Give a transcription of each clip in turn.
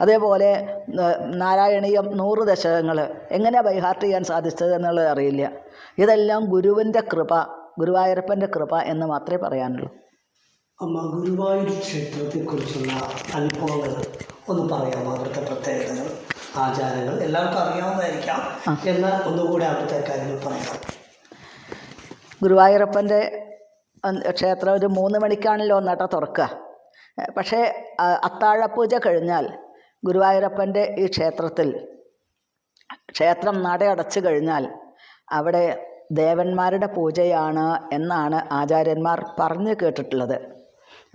അതേപോലെ നാരായണീയം നൂറ് ദശകങ്ങൾ എങ്ങനെ ബൈഹാർട്ട് ചെയ്യാൻ സാധിച്ചത് എന്നുള്ളത് അറിയില്ല. ഇതെല്ലാം ഗുരുവിന്റെ കൃപ ഗുരുവായൂരപ്പന്റെ കൃപ എന്ന് മാത്രമേ പറയാനുള്ളൂ. അമ്മ ഗുരുവായൂർ ക്ഷേത്രത്തെക്കുറിച്ചുള്ള അനുഭവങ്ങൾ ഒന്ന് പറയാമോ? അവിടുത്തെ പ്രത്യേകതകൾ ആചാരങ്ങൾ? എല്ലാവർക്കും അറിയാവുന്നതായിരിക്കാം. എന്നാൽ ഒന്നുകൂടി അവിടുത്തെ കാര്യങ്ങൾ പറയാം. ഗുരുവായൂരപ്പന്റെ ക്ഷേത്രം ഒരു മൂന്ന് മണിക്കാണല്ലോ നട തുറക്കുക. പക്ഷേ അത്താഴപ്പൂജ അത്താഴപൂജ കഴിഞ്ഞാൽ ഗുരുവായൂരപ്പന്റെ ഈ ക്ഷേത്രത്തിൽ ക്ഷേത്രം നടയടച്ചു കഴിഞ്ഞാൽ അവിടെ ദേവന്മാരുടെ പൂജയാണ് എന്നാണ് ആചാര്യന്മാർ പറഞ്ഞു കേട്ടിട്ടുള്ളത്.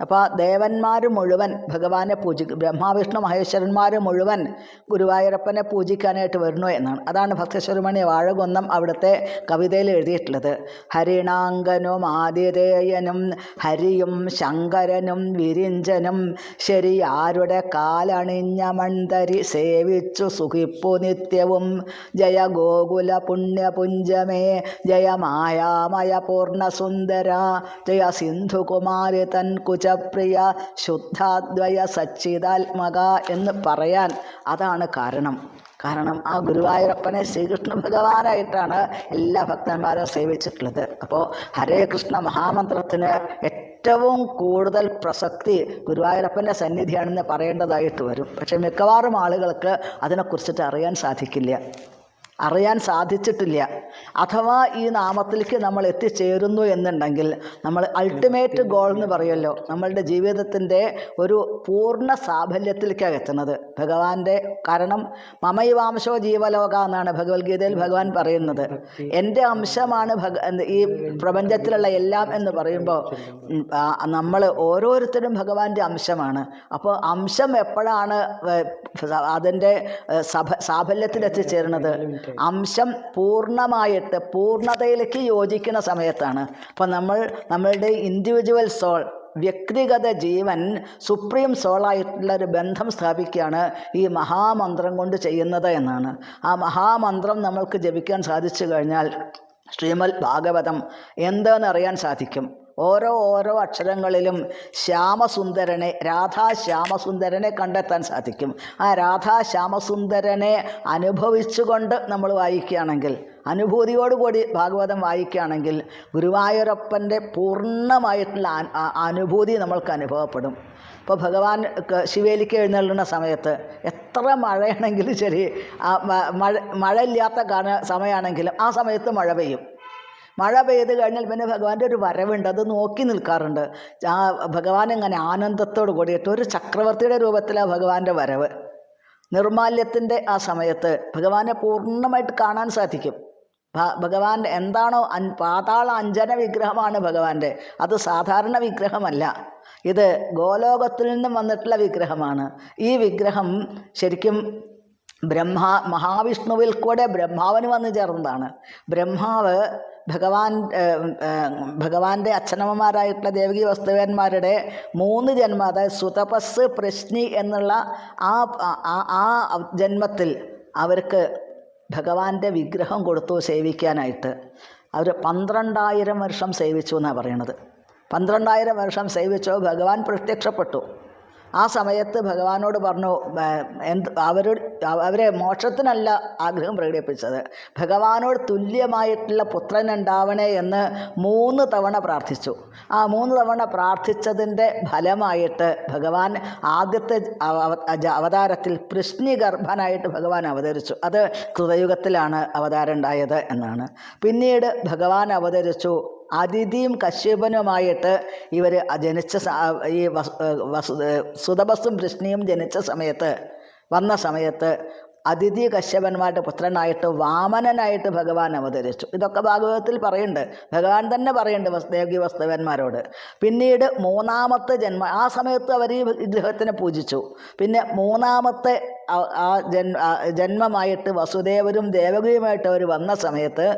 അപ്പോൾ ദേവന്മാർ മുഴുവൻ ഭഗവാനെ പൂജിക്കും ബ്രഹ്മാവിഷ്ണു മഹേശ്വരന്മാർ മുഴുവൻ ഗുരുവായൂരപ്പനെ പൂജിക്കാനായിട്ട് വരുന്നു എന്നാണ്. അതാണ് ഭക്തശ്വരമണി വാഴകുന്നം അവിടുത്തെ കവിതയിൽ എഴുതിയിട്ടുള്ളത്. ഹരിണാങ്കനും ആതിഥേയനും ഹരിയും ശങ്കരനും വിരിഞ്ചനും ശരിയാരുടെ കാലണിഞ്ഞ മൺതരി സേവിച്ചു സുഖിപ്പു നിത്യവും. ജയ ഗോകുല പുണ്യപുഞ്ചമേ ജയ മായാമയ പൂർണസുന്ദര ജയ സിന്ധുകുമാരി തൻ കുചപ്രിയ ശുദ്ധാദ്വയ സച്ചിതാത്മക എന്ന് പറയാൻ അതാണ് കാരണം. കാരണം ആ ഗുരുവായൂരപ്പനെ ശ്രീകൃഷ്ണ ഭഗവാനായിട്ടാണ് എല്ലാ ഭക്തന്മാരും സേവിച്ചിട്ടുള്ളത്. അപ്പോൾ ഹരേ കൃഷ്ണ മഹാമന്ത്രത്തിന് ഏറ്റവും കൂടുതൽ പ്രസക്തി ഗുരുവായൂരപ്പന്റെ സന്നിധിയാണെന്ന് പറയേണ്ടതായിട്ട് വരും. പക്ഷേ മിക്കവാറും ആളുകൾക്ക് അതിനെക്കുറിച്ചിട്ട് അറിയാൻ സാധിക്കില്ല. അറിയാൻ സാധിച്ചിട്ടില്ല. അഥവാ ഈ നാമത്തിലേക്ക് നമ്മൾ എത്തിച്ചേരുന്നു എന്നുണ്ടെങ്കിൽ നമ്മൾ അൾട്ടിമേറ്റ് ഗോൾ എന്ന് പറയുമല്ലോ നമ്മളുടെ ജീവിതത്തിന്റെ ഒരു പൂർണ സാഫല്യത്തിലേക്കാണ് എത്തുന്നത്. ഭഗവാന്റെ കാരണം മമൈവാംശോ ജീവലോക എന്നാണ് ഭഗവത്ഗീതയിൽ ഭഗവാൻ പറയുന്നത്. എന്റെ അംശമാണ് ഭഗ ഈ പ്രപഞ്ചത്തിലുള്ള എല്ലാം എന്ന് പറയുമ്പോൾ നമ്മൾ ഓരോരുത്തരും ഭഗവാന്റെ അംശമാണ്. അപ്പോൾ അംശം എപ്പോഴാണ് അതിന്റെ സഭ സാഫല്യത്തിൽ സാഫല്യത്തിലെത്തിച്ചേരുന്നത്? അംശം പൂർണമായിട്ട് പൂർണതയിലേക്ക് യോജിക്കുന്ന സമയത്താണ്. അപ്പോൾ നമ്മൾ നമ്മളുടെ ഇൻഡിവിജ്വൽ സോൾ വ്യക്തിഗത ജീവൻ സുപ്രീം സോളായിട്ടുള്ള ഒരു ബന്ധം സ്ഥാപിക്കുകയാണ് ഈ മഹാമന്ത്രം കൊണ്ട് ചെയ്യുന്നത് എന്നാണ്. ആ മഹാമന്ത്രം നമ്മൾക്ക് ജപിക്കാൻ സാധിച്ചു കഴിഞ്ഞാൽ ശ്രീമൽ ഭാഗവതം എന്താണെന്ന് അറിയാൻ സാധിക്കും. ഓരോ ഓരോ അക്ഷരങ്ങളിലും ശ്യാമസുന്ദരനെ രാധാ ശ്യാമസുന്ദരനെ കണ്ടെത്താൻ സാധിക്കും. ആ രാധാ ശ്യാമസുന്ദരനെ അനുഭവിച്ചുകൊണ്ട് നമ്മൾ വായിക്കുകയാണെങ്കിൽ അനുഭൂതിയോടുകൂടി ഭാഗവതം വായിക്കുകയാണെങ്കിൽ ഗുരുവായൂരപ്പന്റെ പൂർണമായിട്ടുള്ള അനുഭൂതി നമ്മൾക്ക് അനുഭവപ്പെടും. ഇപ്പോൾ ഭഗവാൻ ശിവേലിക്ക് എഴുന്നള്ളുന്ന സമയത്ത് എത്ര മഴയാണെങ്കിലും ശരി മഴ മഴ കാല സമയമാണെങ്കിലും ആ സമയത്ത് മഴ പെയ്യും. മഴ പെയ്ത് കഴിഞ്ഞാൽ പിന്നെ ഭഗവാന്റെ ഒരു വരവുണ്ട്. അത് നോക്കി നിൽക്കാറുണ്ട്. ആ ഭഗവാൻ ഇങ്ങനെ ആനന്ദത്തോട് കൂടിയിട്ട് ഒരു ചക്രവർത്തിയുടെ രൂപത്തിലാണ് ഭഗവാന്റെ വരവ്. നിർമാല്യത്തിന്റെ ആ സമയത്ത് ഭഗവാനെ പൂർണമായിട്ട് കാണാൻ സാധിക്കും. ഭഗവാൻ എന്താണോ അൻ പാതാള അഞ്ജന വിഗ്രഹമാണ് ഭഗവാന്റെ. അത് സാധാരണ വിഗ്രഹമല്ല. ഇത് ഗോലോകത്തിൽ നിന്നും വന്നിട്ടുള്ള വിഗ്രഹമാണ്. ഈ വിഗ്രഹം ശരിക്കും ബ്രഹ്മ മഹാവിഷ്ണുവിൽ കൂടെ ബ്രഹ്മാവിന് വന്നു ചേർന്നതാണ്. ബ്രഹ്മാവ് ഭഗവാൻ ഭഗവാന്റെ അച്ഛനമ്മമാരായിട്ടുള്ള ദേവകി വസ്തുവന്മാരുടെ മൂന്ന് ജന്മം അതായത് സുതപസ് പ്രശ്നി എന്നുള്ള ആ- ആ ജന്മത്തിൽ അവർക്ക് ഭഗവാന്റെ വിഗ്രഹം കൊടുത്തു സേവിക്കാനായിട്ട്. അവർ പന്ത്രണ്ടായിരം വർഷം സേവിച്ചു എന്നാണ് പറയണത്. പന്ത്രണ്ടായിരം വർഷം സേവിച്ചോ ഭഗവാൻ പ്രത്യക്ഷപ്പെട്ടു. ആ സമയത്ത് ഭഗവാനോട് പറഞ്ഞു "ഏ, എന്ത് അവരോട് അവരെ മോക്ഷത്തിനല്ല ആഗ്രഹം പ്രകടിപ്പിച്ചത്. ഭഗവാനോട് തുല്യമായിട്ടുള്ള പുത്രൻ ഉണ്ടാവണേ എന്ന് മൂന്ന് തവണ പ്രാർത്ഥിച്ചു. ആ മൂന്ന് തവണ പ്രാർത്ഥിച്ചതിന്റെ ഫലമായിട്ട് ഭഗവാൻ ആദ്യത്തെ അവ- അവ- അവതാരത്തിൽ പൃശ്നിഗർഭനായിട്ട് ഭഗവാൻ അവതരിച്ചു. അത് കൃതയുഗത്തിലാണ് അവതാരം ഉണ്ടായത് എന്നാണ്. പിന്നീട് ഭഗവാൻ അവതരിച്ചു അതിഥിയും കശ്യപനുമായിട്ട് ഇവർ ജനിച്ച ഈ സുതബസും കൃഷ്ണിയും ജനിച്ച സമയത്ത് വന്ന സമയത്ത് അതിഥി കശ്യപന്മാരുടെ പുത്രനായിട്ട് വാമനനായിട്ട് ഭഗവാൻ അവതരിച്ചു. ഇതൊക്കെ ഭാഗവതത്തിൽ പറയുന്നുണ്ട്. ഭഗവാൻ തന്നെ പറയുന്നുണ്ട് വസുദേവി വസ്തവന്മാരോട്. പിന്നീട് മൂന്നാമത്തെ ജന്മ ആ സമയത്ത് അവർ ഈ വിഗ്രഹത്തിനെ പൂജിച്ചു. പിന്നെ മൂന്നാമത്തെ ആ ജന്മ ജന്മമായിട്ട് വസുദേവരും ദേവകിയുമായിട്ട് അവർ വന്ന സമയത്ത്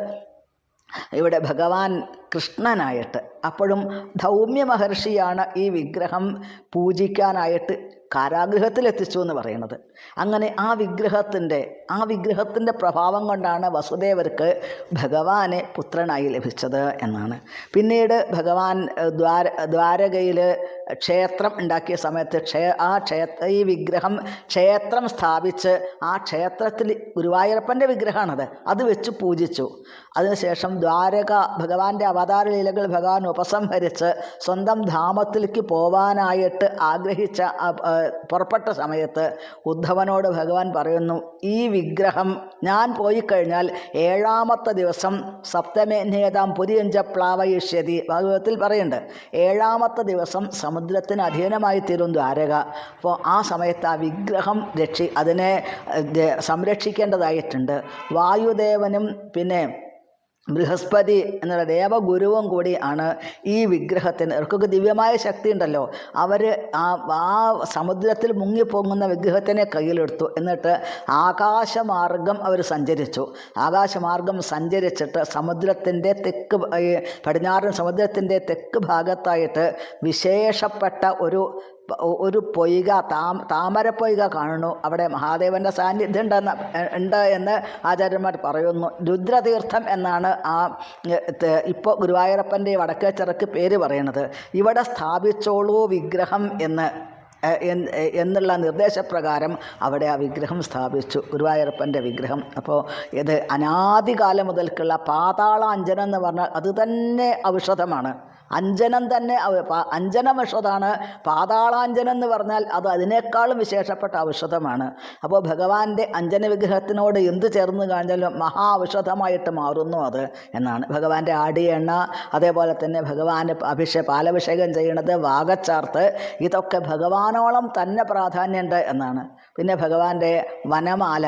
ഇവിടെ ഭഗവാൻ കൃഷ്ണനായിട്ട് അപ്പോഴും ധൗമ്യ മഹർഷിയാണ് ഈ വിഗ്രഹം പൂജിക്കാനായിട്ട് കാരാഗൃഹത്തിലെത്തിച്ചു എന്ന് പറയുന്നത്. അങ്ങനെ ആ വിഗ്രഹത്തിന്റെ ആ വിഗ്രഹത്തിന്റെ പ്രഭാവം കൊണ്ടാണ് വസുദേവർക്ക് ഭഗവാനെ പുത്രനായി ലഭിച്ചത് എന്നാണ്. പിന്നീട് ഭഗവാൻ ദ്വാര ദ്വാരകയിൽ ക്ഷേത്രം ഉണ്ടാക്കിയ സമയത്ത് ക്ഷേ ആ ക്ഷേത്ര ഈ വിഗ്രഹം ക്ഷേത്രം സ്ഥാപിച്ച് ആ ക്ഷേത്രത്തിൽ ഗുരുവായൂരപ്പന്റെ വിഗ്രഹമാണത്. അത് വെച്ച് പൂജിച്ചു. അതിനുശേഷം ദ്വാരക ഭഗവാന്റെ അവതാര ലീലകൾ ഭഗവാൻ ഉപസംഹരിച്ച് സ്വന്തം ധാമത്തിലേക്ക് പോവാനായിട്ട് ആഗ്രഹിച്ച പുറപ്പെട്ട സമയത്ത് ഉദ്ധവനോട് ഭഗവാൻ പറയുന്നു ഈ വിഗ്രഹം ഞാൻ പോയി കഴിഞ്ഞാൽ ഏഴാമത്തെ ദിവസം സപ്തമേന്യേതാം പുരിയഞ്ച പ്ലാവയിഷ്യതി ഭാഗവതത്തിൽ പറയുന്നുണ്ട്. ഏഴാമത്തെ ദിവസം സമുദ്രത്തിന് അധീനമായി തീരും ദ്വാരക. അപ്പോൾ ആ സമയത്ത് ആ വിഗ്രഹം രക്ഷി അതിനെ സംരക്ഷിക്കേണ്ടതായിട്ടുണ്ട്. വായുദേവനും പിന്നെ ബൃഹസ്പതി എന്നുള്ള ദേവഗുരുവും കൂടി ആണ് ഈ വിഗ്രഹത്തിന് അവർക്കൊക്കെ ദിവ്യമായ ശക്തി ഉണ്ടല്ലോ. അവർ ആ ആ സമുദ്രത്തിൽ മുങ്ങിപ്പോങ്ങുന്ന വിഗ്രഹത്തിനെ കയ്യിലെടുത്തു. എന്നിട്ട് ആകാശമാർഗം അവർ സഞ്ചരിച്ചു. ആകാശമാർഗം സഞ്ചരിച്ചിട്ട് സമുദ്രത്തിന്റെ തെക്ക് പടിഞ്ഞാറൻ സമുദ്രത്തിന്റെ തെക്ക് ഭാഗത്തായിട്ട് വിശേഷപ്പെട്ട ഒരു ഒരു പൊയ്ക താം താമര പൊയ്ക കാണുന്നു. അവിടെ മഹാദേവന്റെ സാന്നിധ്യം ഉണ്ടെന്ന് ഉണ്ട് എന്ന് ആചാര്യന്മാർ പറയുന്നു. രുദ്രതീർത്ഥം എന്നാണ് ആ ഇപ്പോൾ ഗുരുവായൂരപ്പന്റെ വടക്കേ ചിറക്ക് പേര് പറയണത് ഇവിടെ സ്ഥാപിച്ചോളൂ വിഗ്രഹം എന്ന്. എന്നുള്ള നിർദ്ദേശപ്രകാരം അവിടെ ആ വിഗ്രഹം സ്ഥാപിച്ചു. ഗുരുവായൂരപ്പന്റെ വിഗ്രഹം. അപ്പോൾ ഇത് അനാദികാലം മുതൽക്കുള്ള പാതാള അഞ്ജനം എന്ന് പറഞ്ഞാൽ അത് തന്നെ ഔഷധമാണ്. അഞ്ജനം തന്നെ അഞ്ജനം ഔഷധമാണ്. പാതാളാഞ്ജനം എന്ന് പറഞ്ഞാൽ അത് അതിനേക്കാളും വിശേഷപ്പെട്ട ഔഷധമാണ്. അപ്പോൾ ഭഗവാന്റെ അഞ്ജന വിഗ്രഹത്തിനോട് എന്ത് ചേർന്ന് കഴിഞ്ഞാലും മഹാ ഔഷധമായിട്ട് മാറുന്നു അത് എന്നാണ്. ഭഗവാന്റെ ആടിയെണ്ണ അതേപോലെ തന്നെ ഭഗവാന് അഭിഷേക പാലഭിഷേകം ചെയ്യണത് വാഗച്ചാർത്ത്. ഇതൊക്കെ ഭഗവാനോളം തന്നെ പ്രാധാന്യമുണ്ട് എന്നാണ്. പിന്നെ ഭഗവാന്റെ വനമാല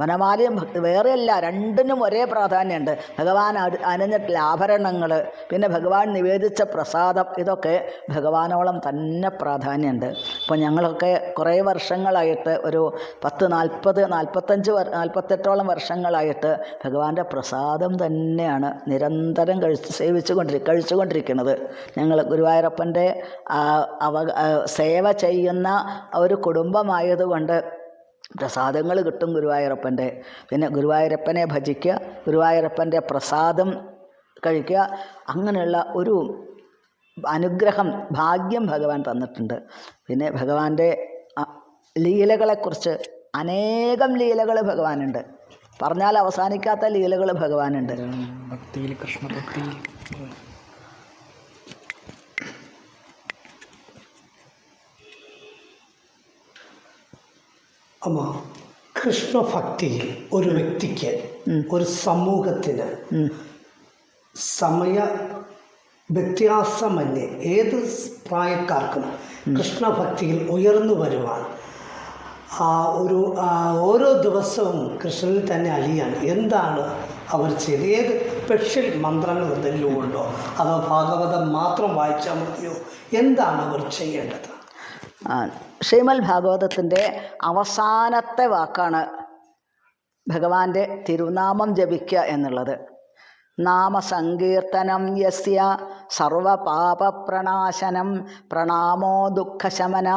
വനമാലയും ഭക്തി. വേറെയല്ല രണ്ടിനും ഒരേ പ്രാധാന്യമുണ്ട്. ഭഗവാൻ അനഞ്ഞിട്ടുള്ള ആഭരണങ്ങൾ പിന്നെ ഭഗവാൻ നിവേദിച്ച പ്രസാദം ഇതൊക്കെ ഭഗവാനോളം തന്നെ പ്രാധാന്യമുണ്ട്. ഇപ്പോൾ ഞങ്ങളൊക്കെ കുറേ വർഷങ്ങളായിട്ട് ഒരു പത്ത് നാൽപ്പത് നാൽപ്പത്തഞ്ച് നാൽപ്പത്തെട്ടോളം വർഷങ്ങളായിട്ട് ഭഗവാന്റെ പ്രസാദം തന്നെയാണ് നിരന്തരം കഴിച്ച് സേവിച്ചു കൊണ്ടിരി കഴിച്ചുകൊണ്ടിരിക്കുന്നത്. ഞങ്ങൾ ഗുരുവായൂരപ്പന്റെ അവ സേവ ചെയ്യുന്ന ഒരു കുടുംബമായതുകൊണ്ട് പ്രസാദങ്ങൾ കിട്ടും ഗുരുവായൂരപ്പന്റെ. പിന്നെ ഗുരുവായൂരപ്പനെ ഭജിക്കുക ഗുരുവായൂരപ്പന്റെ പ്രസാദം കഴിക്കുക അങ്ങനെയുള്ള ഒരു അനുഗ്രഹം ഭാഗ്യം ഭഗവാൻ തന്നിട്ടുണ്ട്. പിന്നെ ഭഗവാന്റെ ലീലകളെക്കുറിച്ച് അനേകം ലീലകൾ ഭഗവാനുണ്ട്. പറഞ്ഞാൽ അവസാനിക്കാത്ത ലീലകൾ ഭഗവാനുണ്ട്. ഭക്തിയിൽ കൃഷ്ണഭക്തിയിൽ. അമ്മ കൃഷ്ണഭക്തിയിൽ ഒരു വ്യക്തിക്ക് ഒരു സമൂഹത്തിന് സമയ വ്യത്യാസമന്യേ ഏത് പ്രായക്കാർക്കും കൃഷ്ണഭക്തിയിൽ ഉയർന്നു വരുവാൻ ആ ഒരു ഓരോ ദിവസവും കൃഷ്ണനിൽ തന്നെ അലിയാൻ എന്താണ് അവർ ചെയ്ത് ഏത് സ്പെഷ്യൽ മന്ത്രങ്ങൾ എന്തെങ്കിലും ഉണ്ടോ? അതോ ഭാഗവതം മാത്രം വായിച്ചാൽ മതിയോ? എന്താണ് അവർ ചെയ്യേണ്ടത്? ശ്രീമൽ ഭാഗവതത്തിന്റെ അവസാനത്തെ വാക്കാണ് ഭഗവാന്റെ തിരുനാമം ജപിക്കുക എന്നുള്ളത്. നാമസങ്കീർത്തനം യസ്യ സർവപാപപ്രണാശനം പ്രണാമോ ദുഃഖശമന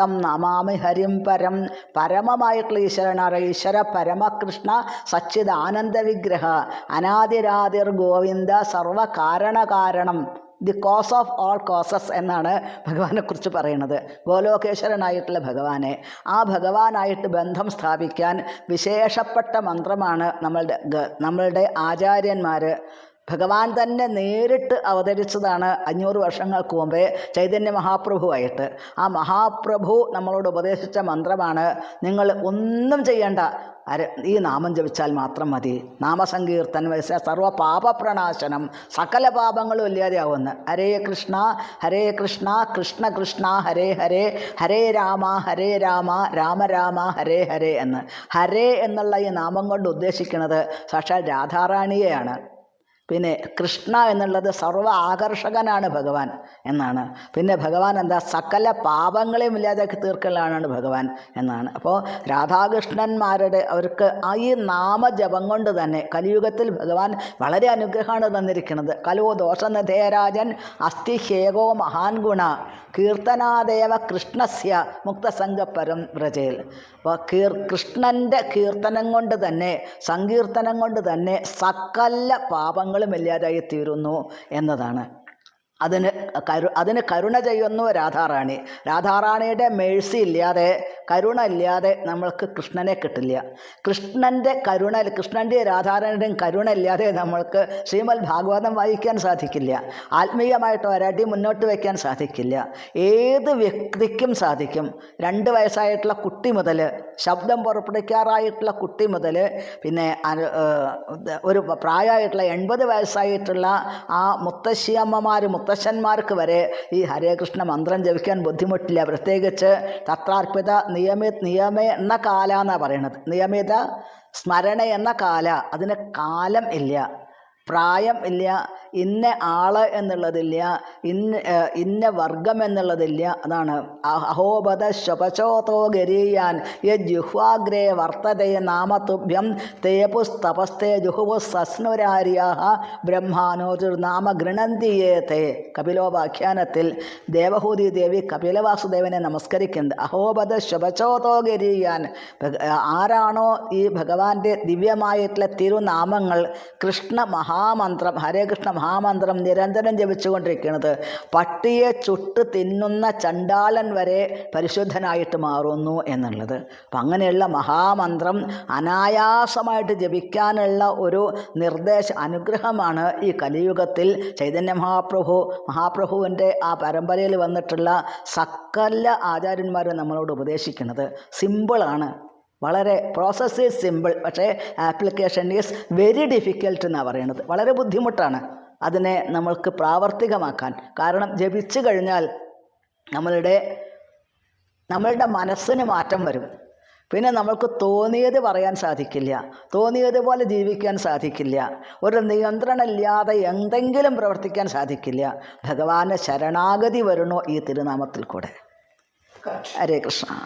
തം നമാമി ഹരിം പരം പരമമായിട്ടുള്ള ഈശ്വരനാണ് ഈശ്വര പരമകൃഷ്ണ സച്ചിദാനന്ദ വിഗ്രഹ അനാദിരാതിർ Govinda സർവകാരണകാരണം the cause of all causes എന്നാണ് ഭഗവാനെക്കുറിച്ച് പറയുന്നത്. ഗോലോകേശ്വരനായിട്ടുള്ള ഭഗവാനെ ആ ഭഗവാനായിട്ട് ബന്ധം സ്ഥാപിക്കാൻ വിശേഷപ്പെട്ട മന്ത്രമാണ് നമ്മളുടെ നമ്മളുടെ ആചാര്യന്മാർ ഭഗവാൻ തന്നെ നേരിട്ട് അവതരിച്ചതാണ് അഞ്ഞൂറ് വർഷങ്ങൾക്ക് മുമ്പേ ചൈതന്യ മഹാപ്രഭുവായിട്ട്. ആ മഹാപ്രഭു നമ്മളോട് ഉപദേശിച്ച മന്ത്രമാണ് നിങ്ങൾ ഒന്നും ചെയ്യേണ്ട. അര ഈ നാമം ജപിച്ചാൽ മാത്രം മതി. നാമസങ്കീർത്തനം സർവ പാപപ്രണാശനം സകല പാപങ്ങളും ഇല്ലാതെയാവുമെന്ന്. ഹരേ കൃഷ്ണ ഹരേ കൃഷ്ണ കൃഷ്ണ കൃഷ്ണ ഹരേ ഹരേ ഹരേ രാമ ഹരേ രാമ രാമ രാമ ഹരേ ഹരേ എന്ന്. ഹരേ എന്നുള്ള ഈ നാമം കൊണ്ട് ഉദ്ദേശിക്കുന്നത് സാക്ഷാൽ രാധാറാണിയെയാണ്. പിന്നെ കൃഷ്ണ എന്നുള്ളത് സർവ ആകർഷകനാണ് ഭഗവാൻ എന്നാണ്. പിന്നെ ഭഗവാൻ എന്താ? സകല പാപങ്ങളെയും ഇല്ലാതാക്കി തീർക്കലാണ് ഭഗവാൻ എന്നാണ്. അപ്പോൾ രാധാകൃഷ്ണന്മാരുടെ അവർക്ക് ആ ഈ നാമജപം കൊണ്ട് തന്നെ കലിയുഗത്തിൽ ഭഗവാൻ വളരെ അനുഗ്രഹമാണ് തന്നിരിക്കുന്നത്. കലോ ദോഷനധേയരാജൻ അസ്ഥി ഹേകോ മഹാൻ ഗുണ കീർത്തനാദേവ കൃഷ്ണസ്യ മുക്തസംഗപരം വ്രജയിൽ അപ്പോൾ കീർ കൃഷ്ണന്റെ കീർത്തനം കൊണ്ട് തന്നെ സങ്കീർത്തനം കൊണ്ട് തന്നെ സകല പാപങ്ങളും ഇല്ലാതായി തീരുന്നു എന്നതാണ്. അതിന് കരു അതിന് കരുണ ചെയ്യുന്നു രാധാറാണി. രാധാറാണിയുടെ മേഴ്സി ഇല്ലാതെ കരുണ ഇല്ലാതെ നമ്മൾക്ക് കൃഷ്ണനെ കിട്ടില്ല. കൃഷ്ണന്റെ കരുണ കൃഷ്ണന്റെ രാധാറാണിയുടെയും കരുണ ഇല്ലാതെ നമ്മൾക്ക് ശ്രീമൽ ഭാഗവതം വായിക്കാൻ സാധിക്കില്ല. ആത്മീയമായിട്ട് ഒരടി മുന്നോട്ട് വയ്ക്കാൻ സാധിക്കില്ല. ഏത് വ്യക്തിക്കും സാധിക്കും. രണ്ട് വയസ്സായിട്ടുള്ള കുട്ടി മുതൽ ശബ്ദം പുറപ്പെടുവിക്കാറായിട്ടുള്ള കുട്ടി മുതൽ പിന്നെ ഒരു പ്രായമായിട്ടുള്ള എൺപത് വയസ്സായിട്ടുള്ള ആ മുത്തശ്ശിയമ്മമാർ മുത്തശ്ശന്മാർക്ക് വരെ ഈ ഹരേകൃഷ്ണ മന്ത്രം ജപിക്കാൻ ബുദ്ധിമുട്ടില്ല. പ്രത്യേകിച്ച് തത്രാർപ്പിത നിയമി നിയമ എന്ന കാല എന്നാണ് പറയണത്. നിയമിത സ്മരണ എന്ന കാല. അതിന് കാലം ഇല്ല. പ്രായം ഇല്ല ഇന്ന ആൾ എന്നുള്ളതില്ല ഇന്ന ഇന്ന വർഗം എന്നുള്ളതില്ല. അതാണ് അഹോപത ശപചോതോ ഗരീയാൻ യുഹ്വാഗ്രേ വർത്തതേ നാമതുഭ്യം തേപുസ്തപസ്തേ ജുഹുവു സസ്നുരാര്യാ ബ്രഹ്മാനോചുർനാമ ഗൃണന്തിയേ തേ കപിലോപാഖ്യാനത്തിൽ ദേവഹൂതി ദേവി കപിലവാസുദേവനെ നമസ്കരിക്കുന്നത് അഹോബത ശുഭചോതോ ഗരീയാൻ ആരാണോ ഈ ഭഗവാന്റെ ദിവ്യമായിട്ടുള്ള തിരുനാമങ്ങൾ കൃഷ്ണ മഹാമന്ത്രം ഹരേ കൃഷ്ണ മഹാമന്ത്രം നിരന്തരം ജപിച്ചുകൊണ്ടിരിക്കുന്നത് പട്ടിയെ ചുട്ട് തിന്നുന്ന ചണ്ടാലൻ വരെ പരിശുദ്ധനായിട്ട് മാറുന്നു എന്നുള്ളത്. അപ്പം അങ്ങനെയുള്ള മഹാമന്ത്രം അനായാസമായിട്ട് ജപിക്കാനുള്ള ഒരു നിർദ്ദേശ അനുഗ്രഹമാണ് ഈ കലിയുഗത്തിൽ ചൈതന്യ മഹാപ്രഭു മഹാപ്രഭുവിന്റെ ആ പരമ്പരയിൽ വന്നിട്ടുള്ള സകല ആചാര്യന്മാരും നമ്മളോട് ഉപദേശിക്കുന്നത്. സിമ്പിളാണ്. വളരെ പ്രോസസ്സ് ഈസ് സിമ്പിൾ പക്ഷേ ആപ്ലിക്കേഷൻ ഈസ് വെരി ഡിഫിക്കൽട്ട് എന്നാണ് പറയുന്നത് വളരെ ബുദ്ധിമുട്ടാണ് അതിനെ നമ്മൾക്ക് പ്രാവർത്തികമാക്കാൻ. കാരണം ജപിച്ചു കഴിഞ്ഞാൽ നമ്മളുടെ നമ്മളുടെ മനസ്സിന് മാറ്റം വരും. പിന്നെ നമ്മൾക്ക് തോന്നിയത് പറയാൻ സാധിക്കില്ല. തോന്നിയതുപോലെ ജീവിക്കാൻ സാധിക്കില്ല. ഒരു നിയന്ത്രണമില്ലാതെ എന്തെങ്കിലും പ്രവർത്തിക്കാൻ സാധിക്കില്ല. ഭഗവാന് ശരണാഗതി വരണോ ഈ തിരുനാമത്തിൽ കൂടെ. ഹരേ കൃഷ്ണ.